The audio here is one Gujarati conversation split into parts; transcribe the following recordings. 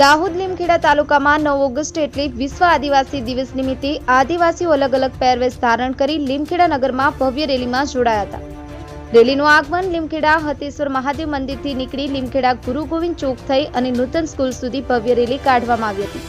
દાહોદ લીમખેડા તાલુકામાં નવ ઓગસ્ટ એટલે વિશ્વ આદિવાસી દિવસ નિમિત્તે આદિવાસીઓ અલગ અલગ પહેરવેશ ધારણ કરી લીમખેડા નગરમાં ભવ્ય રેલીમાં જોડાયા હતા. રેલીનું આગમન લીમખેડા હતેશ્વર મહાદેવ મંદિરથી નીકળી લીમખેડા ગુરુ ગોવિંદ ચોક થઈ અને નૂતન સ્કૂલ સુધી ભવ્ય રેલી કાઢવામાં આવી હતી.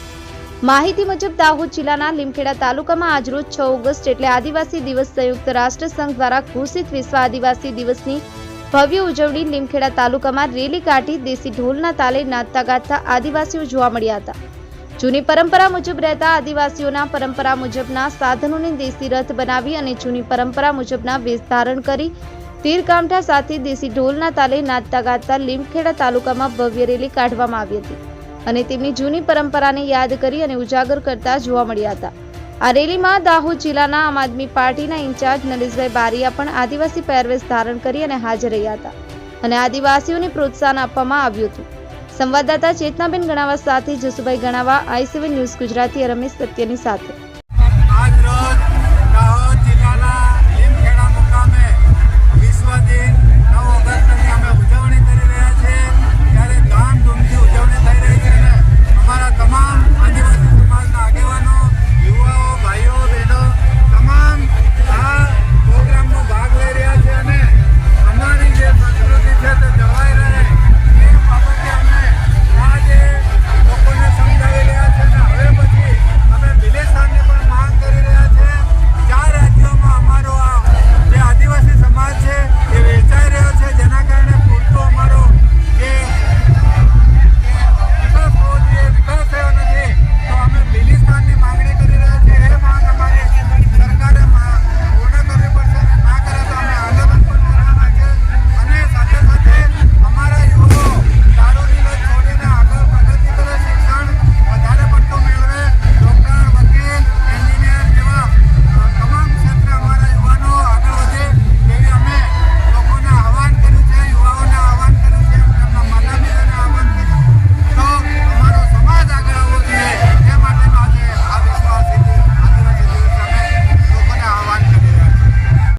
માહિતી મુજબ દાહોદ જિલ્લાના લીમખેડા તાલુકામાં આજરોજ છ ઓગસ્ટ એટલે આદિવાસી દિવસ સંયુક્ત રાષ્ટ્ર સંઘ દ્વારા ઘોષિત વિશ્વ આદિવાસી દિવસની ભવ્ય ઉજવણી લીમખેડા તાલુકામાં રેલી કાઢી દેશી ઢોલના તાલે નાચતા ગાતા આદિવાસીઓ જોવા મળ્યા હતા. જૂની પરંપરા મુજબ રહેતા આદિવાસીઓના પરંપરા મુજબના સાધનોને દેશી રથ બનાવી અને જૂની પરંપરા મુજબના વેશ ધારણ કરી તીરકામઠા સાથે દેશી ઢોલના તાલે નાચતા ગાતા લીમખેડા તાલુકામાં ભવ્ય રેલી કાઢવામાં આવી હતી અને તેમની જૂની પરંપરાને યાદ કરી અને ઉજાગર કરતા જોવા મળ્યા હતા. આ રેલીમાં દાહોદ જિલ્લાના આમ આદમી પાર્ટીના ઇન્ચાર્જ નરેશભાઈ બારિયા પણ આદિવાસી પહેરવેશ ધારણ કરી અને હાજર રહ્યા હતા અને આદિવાસીઓને પ્રોત્સાહન આપવામાં આવ્યું હતું. સંવાદદાતા ચેતનાબેન ગણાવા સાથે Jasubhai Ganava, I seven news Gujarati, Ramesh સત્યની સાથે.